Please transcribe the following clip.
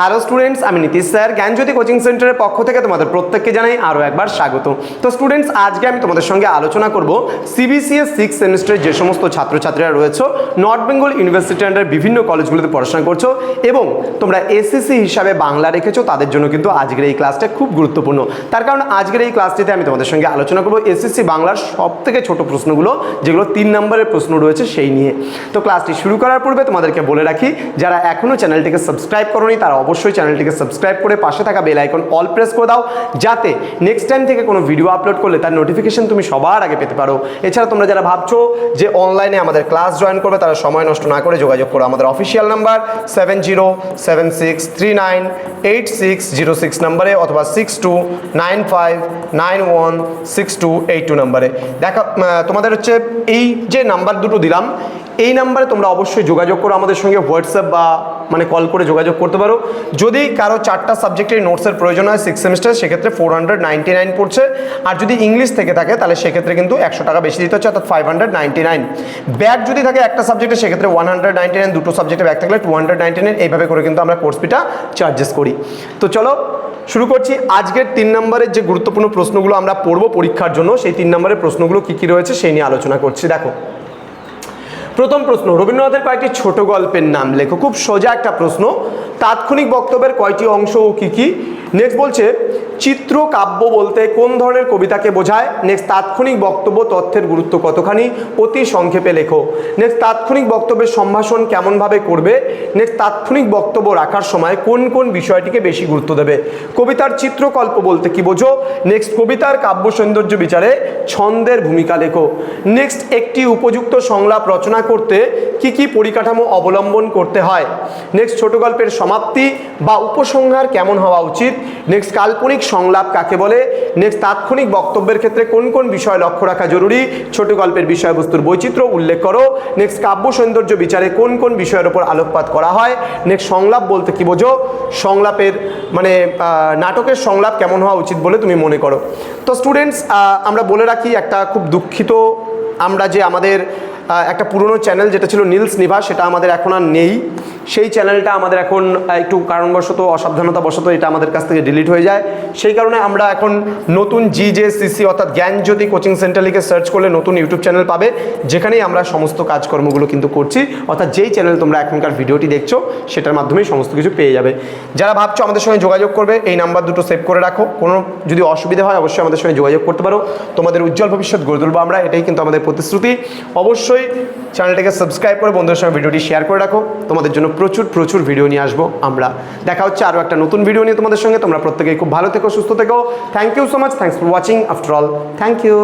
Hello students, আমি Nitish sir, জ্ঞানজ্যোতি coaching সেন্টারের পক্ষ থেকে তোমাদের প্রত্যেককে জানাই আরও একবার স্বাগত। তো স্টুডেন্টস, আজকে আমি তোমাদের সঙ্গে আলোচনা করব সিবিসিএস সিক্স সেমিস্টারের যে সমস্ত ছাত্রছাত্রীরা রয়েছে নর্থ বেঙ্গল ইউনিভার্সিটি আন্ডার বিভিন্ন কলেজগুলোতে পড়াশোনা করছ এবং তোমরা এসএসসি হিসাবে বাংলা রেখেছো, তাদের জন্য কিন্তু আজকের এই ক্লাসটা খুব গুরুত্বপূর্ণ। তার কারণ আজকের এই ক্লাসটিতে আমি তোমাদের সঙ্গে আলোচনা করব এসএসসি বাংলার সব থেকে ছোট প্রশ্নগুলো, যেগুলো তিন নম্বরের প্রশ্ন রয়েছে সেই নিয়ে। তো ক্লাসটি শুরু করার পূর্বে তোমাদেরকে বলে রাখি, যারা এখনও চ্যানেলটিকে সাবস্ক্রাইব করোনি, তারা অবশ্যই চ্যানেলটিকে সাবস্ক্রাইব করে পাশে থাকা বেল আইকন অল প্রেস করে দাও, যাতে নেক্সট টাইম থেকে কোনো ভিডিও আপলোড করলে তার নোটিফিকেশন তুমি সবার আগে পেতে পারো। এছাড়া তোমরা যারা ভাবছ যে অনলাইনে আমাদের ক্লাস জয়েন করবে, তারা সময় নষ্ট না করে যোগাযোগ করো। আমাদের official number seven zero seven six three nine eight six zero six নাম্বারে অথবা six two nine five nine one six two eight two নাম্বারে দেখা তোমাদের হচ্ছে এই যে নাম্বার দুটো দিলাম এই নাম্বারে তোমরা অবশ্যই যোগাযোগ করো আমাদের সঙ্গে হোয়াটসঅ্যাপ বা মানে কল করে যোগাযোগ করতে পারো। যদি কারও চারটা সাবজেক্টের নোটসের প্রয়োজন হয় সিক্স সেমিস্টার সেক্ষেত্রে ফোর হান্ড্রেড নাইনটি নাইন পড়ছে। আর যদি ইংলিশ থেকে থাকে, তাহলে সেক্ষেত্রে কিন্তু একশো টাকা বেশি দিতে হচ্ছে, অর্থাৎ five hundred ninety nine bag যদি থাকে একটা সাবজেক্টে সেক্ষেত্রে ওয়ান হান্ড্রেড নাইনটি নাইন দুটো সাবজেক্টে ব্যাগ থাকলে টু হান্ড্রেড নাইনটি নাইন এইভাবে করে কিন্তু আমরা কোর্স ফিটা চার্জেস করি। তো চলো, শুরু করছি। আজকের তিন নম্বরের যে গুরুত্বপূর্ণ প্রশ্নগুলো আমরা পড়ব পরীক্ষার জন্য, সেই তিন নম্বরের প্রশ্নগুলো কী কী রয়েছে, সেই নিয়ে আলোচনা করছি। দেখো প্রথম প্রশ্ন, রবীন্দ্রনাথের কয়েকটি ছোট গল্পের নাম লেখো। খুব সোজা একটা প্রশ্ন, তাৎক্ষণিক বক্তব্যের কয়টি অংশ ও কী কী? নেক্সট বলছে, চিত্র, কাব্য বলতে কোন ধরনের কবিতাকে বোঝায়? নেক্সট তাৎক্ষণিক বক্তব্য, তথ্যের গুরুত্ব কতখানি? অতি সংক্ষেপে লেখো। নেক্সট তাৎক্ষণিক বক্তব্যের সম্ভাষণ কেমনভাবে করবে? নেক্সট তাৎক্ষণিক বক্তব্য রাখার সময় কোন কোন বিষয়টিকে বেশি গুরুত্ব দেবে? কবিতার চিত্রকল্প বলতে কি বোঝো? নেক্সট কবিতার কাব্য সৌন্দর্য বিচারে ছন্দের ভূমিকা লেখো। নেক্সট একটি উপযুক্ত সংলাপ রচনা করতে কি কি পরিকাঠামো অবলম্বন করতে হয়? নেক্সট ছোট গল্পের সমাপ্তি বা উপসংহার কেমন হওয়া উচিত? নেক্সট কাল্পনিক সংলাপ কাকে বলে? নেক্সট তাৎক্ষণিক বক্তব্যের ক্ষেত্রে কোন কোন বিষয় লক্ষ্য রাখা জরুরি? ছোট গল্পের বিষয়বস্তুর বৈচিত্র্য উল্লেখ করো। নেক্সট কাব্য সৌন্দর্য বিচারে কোন কোন বিষয়ের ওপর আলোকপাত করা হয়? নেক্সট সংলাপ বলতে কি বোঝো? সংলাপের মানে নাটকের সংলাপ কেমন হওয়া উচিত বলে তুমি মনে করো। তো স্টুডেন্টস আমরা বলে রাখি একটা খুব দুঃখিত, আমরা যে আমাদের একটা পুরনো চ্যানেল যেটা ছিল নীলস নিভা, সেটা আমাদের এখন আর নেই। সেই চ্যানেলটা আমাদের এখন একটু কারণবশত অসাবধানতা বশত এটা আমাদের কাছ থেকে ডিলিট হয়ে যায়। সেই কারণে আমরা এখন নতুন জি জে সিসি অর্থাৎ জ্ঞানজ্যোতি কোচিং সেন্টার লিখে সার্চ করলে নতুন ইউটিউব চ্যানেল পাবে, যেখানেই আমরা সমস্ত কাজকর্মগুলো কিন্তু করছি। অর্থাৎ যেই চ্যানেল তোমরা এখনকার ভিডিওটি দেখছ, সেটার মাধ্যমেই সমস্ত কিছু পেয়ে যাবে। যারা ভাবছ আমাদের সঙ্গে যোগাযোগ করবে, এই নাম্বার দুটো সেভ করে রাখো। কোনো যদি অসুবিধা হয়, অবশ্যই আমাদের সঙ্গে যোগাযোগ করতে পারো। তোমাদের উজ্জ্বল ভবিষ্যৎ গড়ে তুলবো আমরা, এটাই কিন্তু আমাদের প্রতিশ্রুতি। অবশ্যই চ্যানেলটাকে সাবস্ক্রাইব করে বন্ধুদের সঙ্গে ভিডিওটি শেয়ার করে রাখো। তোমাদের জন্য প্রচুর প্রচুর ভিডিও নিয়ে আসব আমরা। দেখা হচ্ছে আরও একটা নতুন ভিডিও নিয়ে তোমাদের সঙ্গে। তোমরা প্রত্যেকেই খুব ভালো থেকো, সুস্থ থেকো। Thank you so much thanks for watching after all thank you